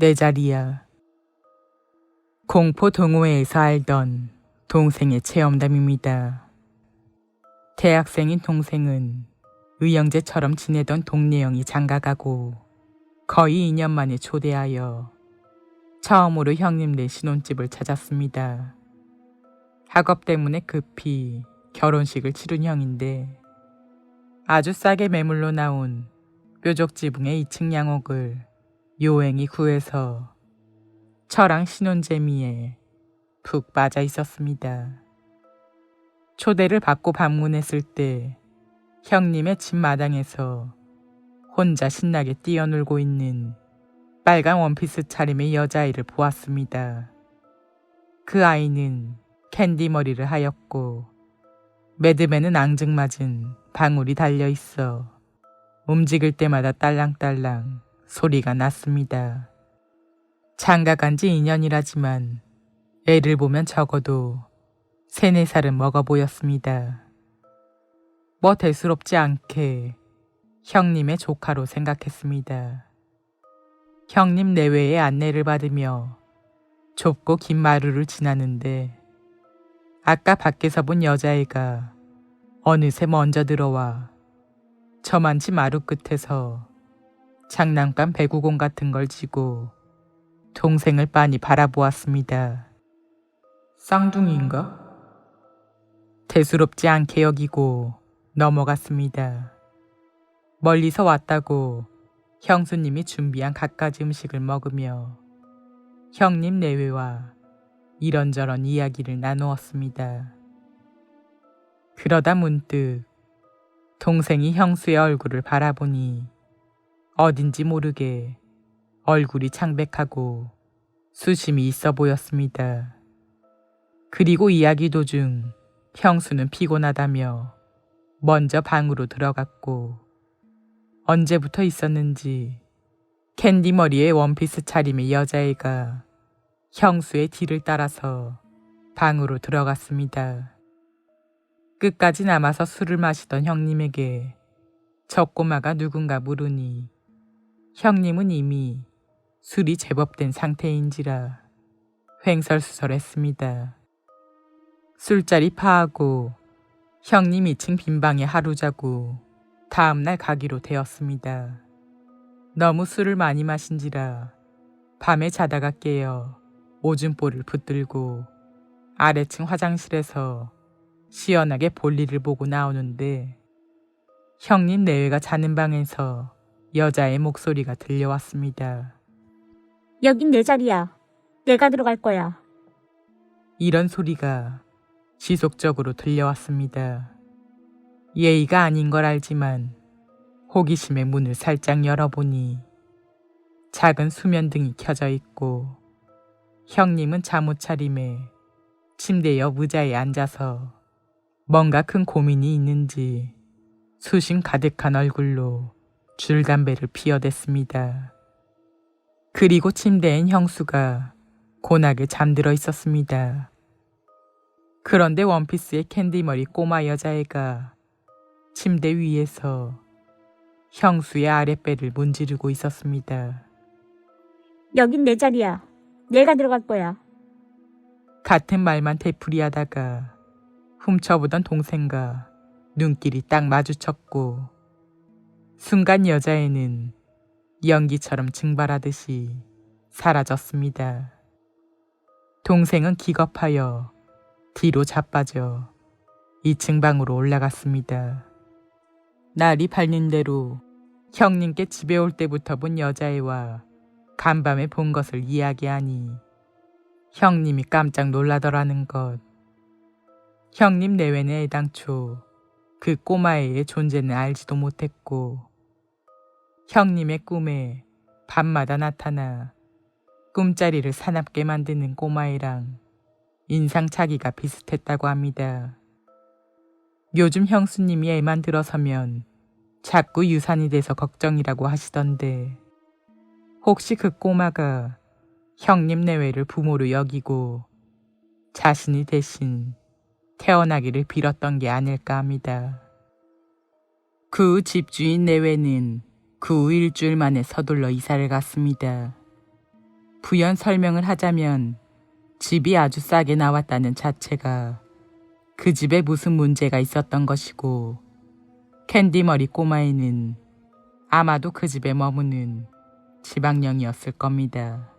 내 자리야. 공포 동호회에서 알던 동생의 체험담입니다. 대학생인 동생은 의형제처럼 지내던 동네 형이 장가가고 거의 2년 만에 초대하여 처음으로 형님네 신혼집을 찾았습니다. 학업 때문에 급히 결혼식을 치른 형인데 아주 싸게 매물로 나온 뾰족 지붕의 2층 양옥을 요행이 구해서 저랑 신혼재미에 푹 빠져 있었습니다. 초대를 받고 방문했을 때 형님의 집 마당에서 혼자 신나게 뛰어놀고 있는 빨간 원피스 차림의 여자아이를 보았습니다. 그 아이는 캔디 머리를 하였고 매듭에는 앙증맞은 방울이 달려 있어 움직일 때마다 딸랑딸랑 소리가 났습니다. 장가 간 지 2년이라지만 애를 보면 적어도 3, 4살은 먹어 보였습니다. 뭐 대수롭지 않게 형님의 조카로 생각했습니다. 형님 내외의 안내를 받으며 좁고 긴 마루를 지나는데 아까 밖에서 본 여자애가 어느새 먼저 들어와 저만치 마루 끝에서 장난감 배구공 같은 걸 쥐고 동생을 빤히 바라보았습니다. 쌍둥이인가? 대수롭지 않게 여기고 넘어갔습니다. 멀리서 왔다고 형수님이 준비한 갖가지 음식을 먹으며 형님 내외와 이런저런 이야기를 나누었습니다. 그러다 문득 동생이 형수의 얼굴을 바라보니 어딘지 모르게 얼굴이 창백하고 수심이 있어 보였습니다. 그리고 이야기 도중 형수는 피곤하다며 먼저 방으로 들어갔고 언제부터 있었는지 캔디 머리에 원피스 차림의 여자애가 형수의 뒤를 따라서 방으로 들어갔습니다. 끝까지 남아서 술을 마시던 형님에게 저 꼬마가 누군가 물으니 형님은 이미 술이 제법 된 상태인지라 횡설수설했습니다. 술자리 파하고 형님 2층 빈방에 하루 자고 다음날 가기로 되었습니다. 너무 술을 많이 마신지라 밤에 자다가 깨어 오줌볼을 붙들고 아래층 화장실에서 시원하게 볼일을 보고 나오는데 형님 내외가 자는 방에서 여자의 목소리가 들려왔습니다. 여긴 내 자리야. 내가 들어갈 거야. 이런 소리가 지속적으로 들려왔습니다. 예의가 아닌 걸 알지만 호기심에 문을 살짝 열어보니 작은 수면등이 켜져 있고 형님은 잠옷 차림에 침대 옆 의자에 앉아서 뭔가 큰 고민이 있는지 수심 가득한 얼굴로 줄담배를 피워댔습니다. 그리고 침대엔 형수가 고나게 잠들어 있었습니다. 그런데 원피스의 캔디머리 꼬마 여자애가 침대 위에서 형수의 아랫배를 문지르고 있었습니다. 여긴 내 자리야. 내가 들어갈 거야. 같은 말만 되풀이하다가 훔쳐보던 동생과 눈길이 딱 마주쳤고 순간 여자애는 연기처럼 증발하듯이 사라졌습니다. 동생은 기겁하여 뒤로 자빠져 2층 방으로 올라갔습니다. 날이 밝는 대로 형님께 집에 올 때부터 본 여자애와 간밤에 본 것을 이야기하니 형님이 깜짝 놀라더라는 것. 형님 내외는 애당초 그 꼬마애의 존재는 알지도 못했고 형님의 꿈에 밤마다 나타나 꿈자리를 사납게 만드는 꼬마애랑 인상차기가 비슷했다고 합니다. 요즘 형수님이 애만 들어서면 자꾸 유산이 돼서 걱정이라고 하시던데 혹시 그 꼬마가 형님 내외를 부모로 여기고 자신이 대신 태어나기를 빌었던 게 아닐까 합니다. 그 집주인 내외는 그 후 일주일 만에 서둘러 이사를 갔습니다. 부연 설명을 하자면 집이 아주 싸게 나왔다는 자체가 그 집에 무슨 문제가 있었던 것이고 캔디머리 꼬마애는 아마도 그 집에 머무는 지방령이었을 겁니다.